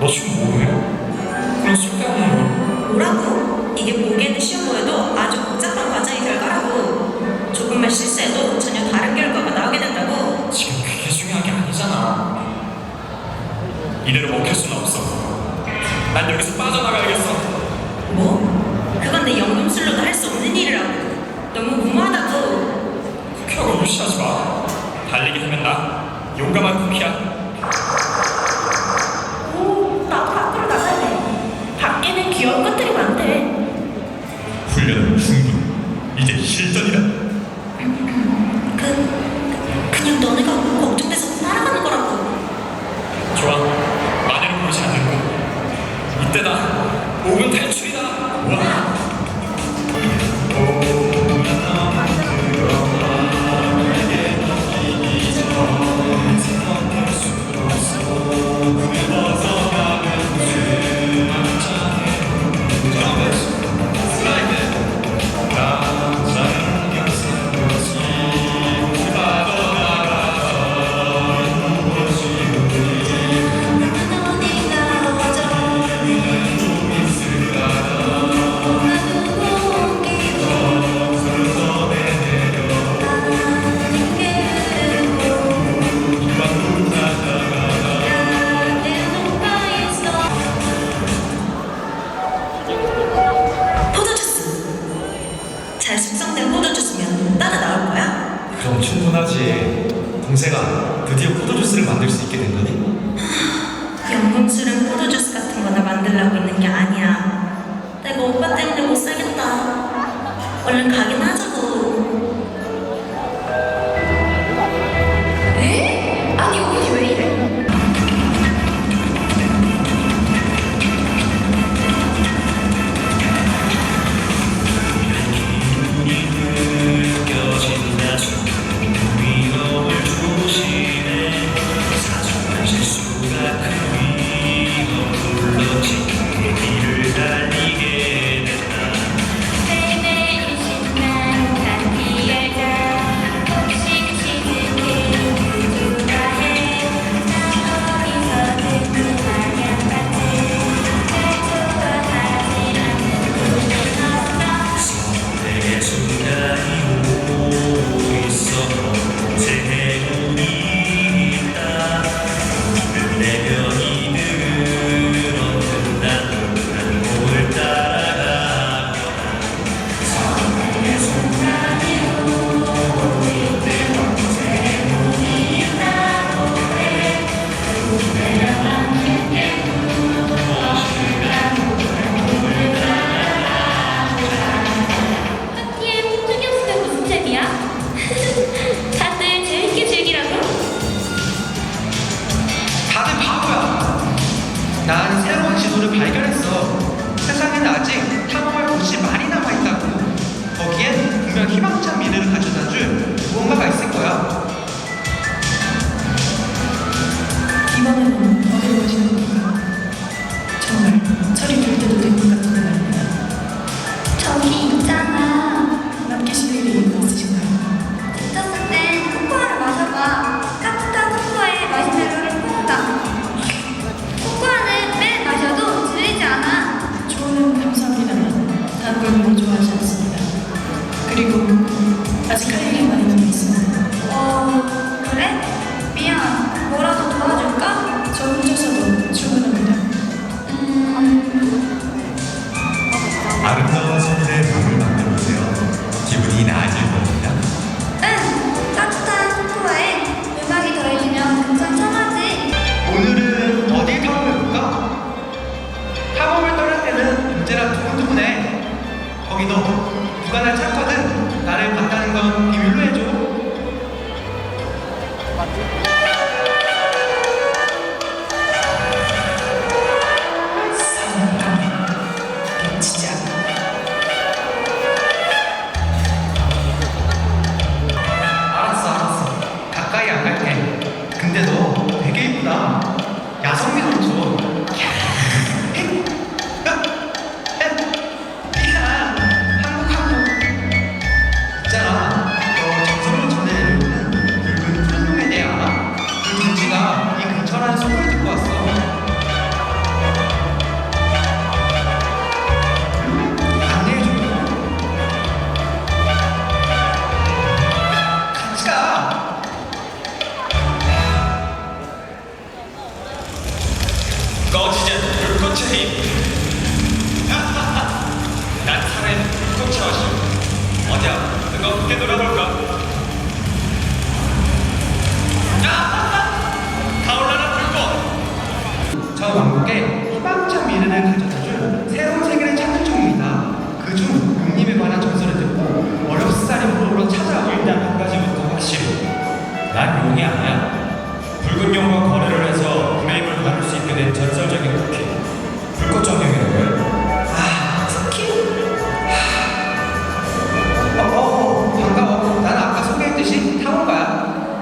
너 지금 뭐해? 그럼 쓸데없는 뭐라고? 이게 보기에는 쉬워 보여도 아주 복잡한 과정의 결과라고. 조금만 실수해도 전혀 다른 결과가 나오게 된다고. 지금 그게 중요한 게 아니잖아. 이대로 먹힐 수는 없어. 난 여기서 빠져나가야겠어. 뭐? 그건 내 연금술로도 할 수 없는 일이라고. 너무 무모하다고. 쿠키하고 무시하지 마. 달리기 하면 나 용감한 쿠키야. 동생아, 드디어 그 포도주스를 만들 수 있게 된 거니? 아, 연금술은 포도주스 같은 거나 만들라고 있는 게 아니야. 내가 오빠 때문에 못 살겠다. 얼른 가긴 하자. 희망찬 미래를 가져다 줄 된 전설적인 쿠키 불꽃 정령이라고요? 아, 쿠키? 어, 어, 어, 반가워. 난 아까 소개했듯이 탐험가야.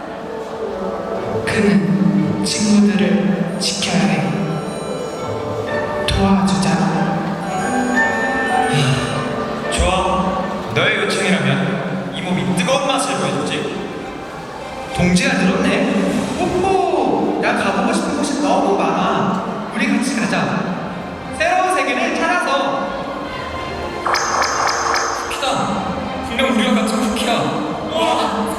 그는 친구들을 지켜야 해. 도와주자. 좋아 너의 요청이라면 이 몸이 뜨거운 맛을 보여주지 동지가 늘었네. 뽀뽀! 나 가보고 싶은 곳이 너무 많아. 가자. 새로운 세계를 찾아서. 쿠키다. 분명 우리와 같은 쿠키야. 와,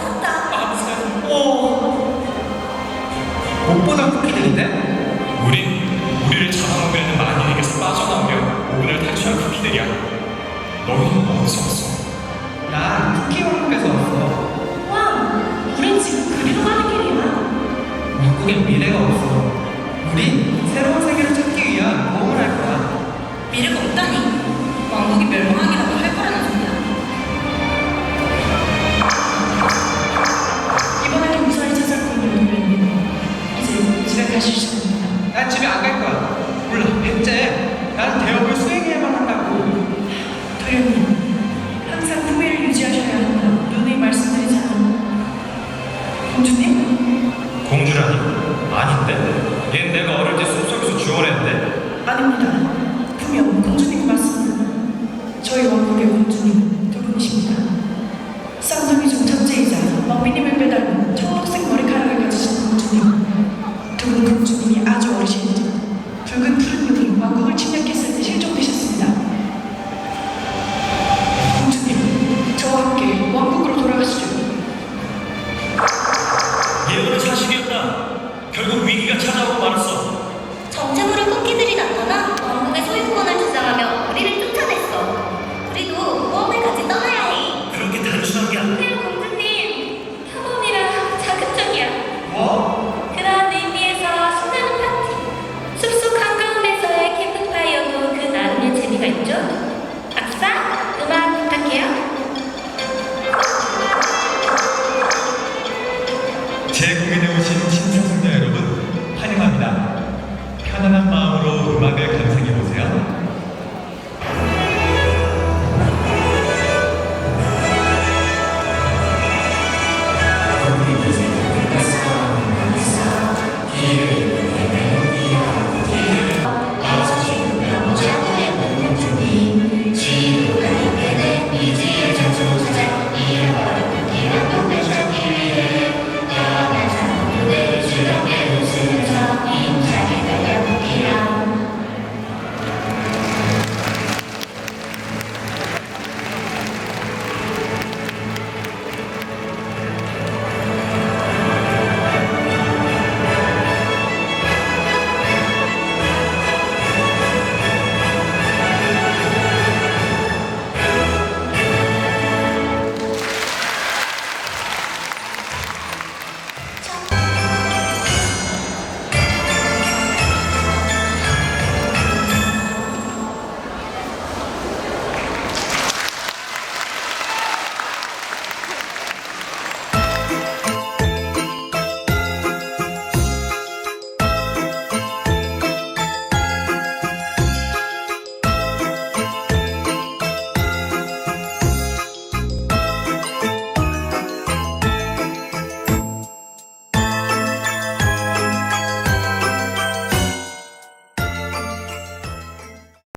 나는 대업을 수행해야만 한다고. 도련님, 항상 후회를 유지하셔야 한다. 눈이 말씀드리잖아. 공주님? 공주라니? 아닌데? 얜 내가 어릴 때 숲속에서 주워냈는데 아닙니다. 분명 공주님 맞습니다. 저희 왕국의 공주님 제국인의 오신